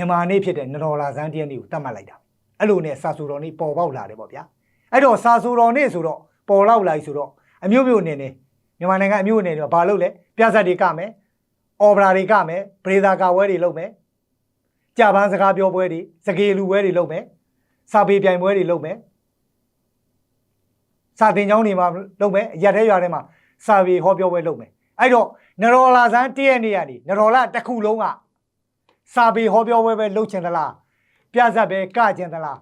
မြန်မာနေ့ဖြစ်တဲ့နတော်လာဇန်းတရက်နေ့ကိုတတ်မှတ်လိုက်တာအဲ့လိုနဲ့စာဆိုတော်နေ့ပေါ်ပေါက်လာတယ်ပေါ့ဗျာအဲ့တော့စာဆိုတော်နေ့ဆိုတော့ပေါ်လောက်လာပြီဆိုတော့အမျိုးမျိုးအနေနဲ့မြန်မာနိုင်ငံအမျိုးအနေနဲ့ဘာလုပ်လဲပြဇက်တွေကမယ်အော်ဘရာတွေကမယ်ပရိသာကဝဲတွေလုပ်မယ်ကြာပန်းစကားပြောပွဲတွေစကေလူပွဲတွေလုပ်မယ်စာပေပြိုင်ပွဲတွေလုပ်မယ်စာသင်ကျောင်းတွေမှာလုပ်မယ်ရက်ထဲရွာထဲမှာစာပေဟောပြောပွဲလုပ်မယ်အဲ့တော့နတော်လာဇန်းတရက်နေ့ကနေနတော်လာတစ်ခုလုံးက စာပေဟောပြောပွဲပဲလုပ်ချင်သလားပြဇက်ပဲကချင်သလား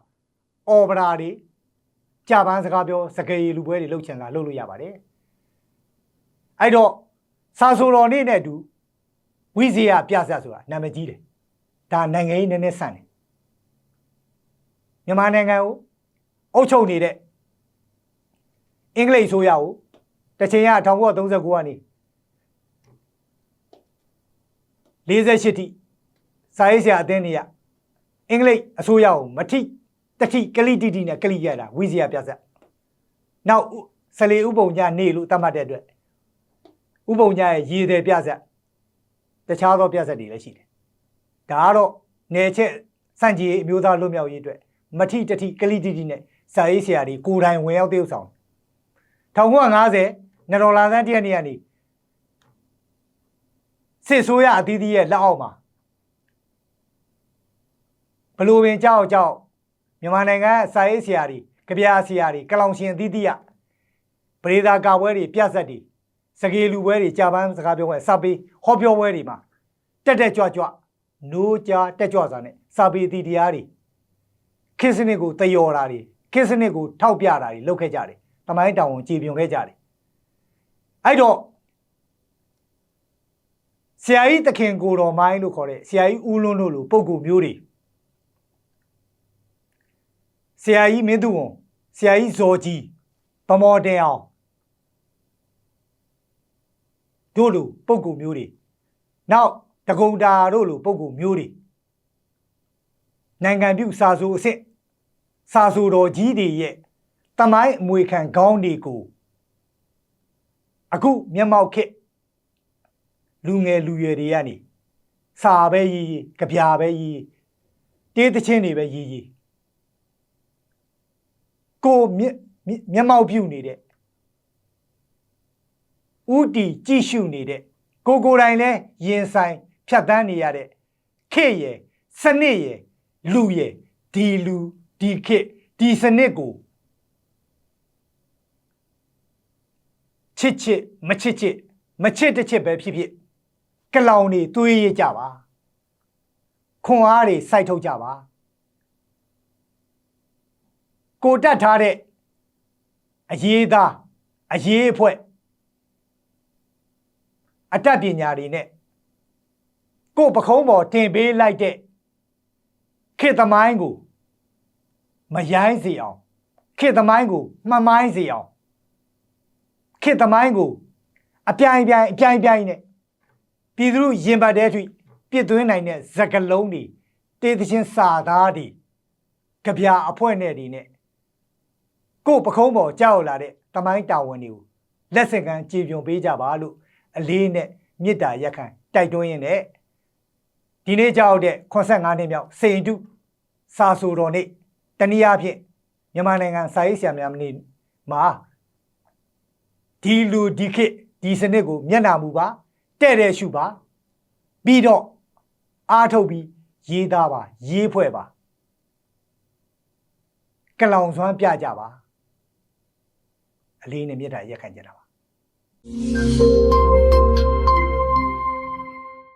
အော်ပရာတွေကြာပန်းစကားပြောစကေရီလူပွဲတွေလုပ်ချင်လားလုပ်လို့ရပါတယ်အဲ့တော့စာဆိုတော်နေ့နဲ့အတူဝိဇေယပြဇက်ဆိုတာနာမည်ကြီးတယ်ဒါနိုင်ငံရေးနည်းနည်းဆန့်တယ်မြန်မာနိုင်ငံကိုအုပ်ချုပ်နေတဲ့အင်္ဂလိပ်အစိုးရကိုတစ်ချိန်က1939ကနေ48ထိ စာရေးဆရာအသင်းတွေကအင်္ဂလိပ်အစိုးရကိုမထိတတိကလိတိတိနဲ့ကလိရတာဝိဇ္ဇာပြဆက်နောက်ဆလေဥပုံညာနေလို့သတ်မှတ်တဲ့အတွက်ဥပုံညာရဲ့ရေတယ်ပြဆက်တခြားသောပြဆက်တွေလည်းရှိတယ်ဒါကတော့နယ်ချက်စန့်ကြီးအမျိုးသားလွတ်မြောက်ရေးအတွက်မထိတတိကလိတိတိနဲ့စာရေးဆရာတွေကိုယ်တိုင်ဝင်ရောက်တည်ဥဆောင်1950နတော်လာသန်းတရက်နေ့ကနေစစ်ဆိုးရအသီးသီးရဲ့လက်အောက်မှာ ဘလို့ပင်ကြောက်ကြောက်မြန်မာနိုင်ငံကစာရေးဆရာတွေကြပြာဆရာတွေကလောင်ရှင်အသီးသီးရပရိသာကာပွဲတွေပြတ်ဆက်တွေစကေလူပွဲတွေကြာပန်းစကားပြောပွဲစာပေဟောပြောပွဲတွေမှာတက်တက်ကြွကြွနိုးကြတက်ကြွစွာနဲ့စာပေအသီးတရားတွေခစ်စနစ်ကိုတယော်တာတွေခစ်စနစ်ကိုထောက်ပြတာတွေလုပ်ခဲ့ကြတယ်တမိုင်းတောင်ဝန်ကြည်ပြွန်ခဲ့ကြတယ်အဲ့တော့ဆရာကြီးတခင်ကိုတော်မိုင်းလို့ခေါ်တဲ့ဆရာကြီးဦးလွန်းတို့လိုပုံကူမျိုးတွေ ဆရာကြီးမင်းသူဝန်ဆရာကြီးဇော်ကြီးဗမော်တင်အောင်တို့လူပုံကူမျိုးတွေနောက်တကုံတာတို့လူပုံကူမျိုးတွေနိုင်ငံပြုစာဆိုအစ်စ်စာဆိုတော်ကြီးတွေရဲ့တမိုင်းအမွေခံခေါင်းတွေကိုအခုမျက်မှောက်ခက်လူငယ်လူရွယ်တွေကနေစာပဲရေးရေးကြပြာပဲရေးရေးတေးသချင်းတွေပဲရေးရေး ကိုမျက်မျက်မျက်မှောက်ပြုနေတဲ့ဥတီကြည့်ရှုနေတဲ့ကိုကိုယ်တိုင်လဲရင်ဆိုင်ဖြတ်တန်းနေရတဲ့ခေတ်ရယ်စနစ်ရယ်လူရယ်ဒီလူဒီခေတ်ဒီစနစ်ကိုချစ်ချစ်မချစ်ချစ်မချစ်တစ်ချစ်ပဲဖြစ်ဖြစ်ကလောင်နေသွေးရကြပါခွန်အားတွေစိုက်ထုတ်ကြပါ ကိုတက်ထားတဲ့အရေးသားအရေးအဖွဲ့အတတ်ပညာတွေနဲ့ကိုပခုံးပေါ်တင်ပေးလိုက်တဲ့ခေတ်သမိုင်းကိုမရိုင်းစေအောင်ခေတ်သမိုင်းကိုမှန်မိုင်းစေအောင်ခေတ်သမိုင်းကိုအပြိုင်ပြိုင်အပြိုင်ပြိုင်နဲ့ပြည်သူလူရင်ပတ်တဲ့အထိပြစ်သွင်းနိုင်တဲ့ဇကလုံးတွေတေးသချင်းစာသားတွေကြပြအဖွဲ့နဲ့တွေနဲ့ ကို့ပခုံးပေါ်ကြောက်လာတဲ့တမိုင်းတာဝန်တွေကိုလက်ဆင့်ကမ်းကြည်ပြွန်ပေးကြပါလို့အလေးနဲ့မေတ္တာရက်ခံတိုက်တွန်းရင်းနဲ့ဒီနေ့ကြောက်တဲ့85နှစ်မြောက်စိန်တုစာဆိုတော်နေ့တနည်းအားဖြင့်မြန်မာနိုင်ငံစာရေးဆရာများမနေ့မှာဒီလူဒီခေတ်ဒီစနစ်ကိုမျက်နှာမူပါတဲ့တဲ့ရှုပါပြီးတော့အားထုတ်ပြီးရေးသားပါရေးဖွဲ့ပါကလောင်စွမ်းပြကြပါ အလေးနဲ့မြတ်တာရက်ခံကြတာပါ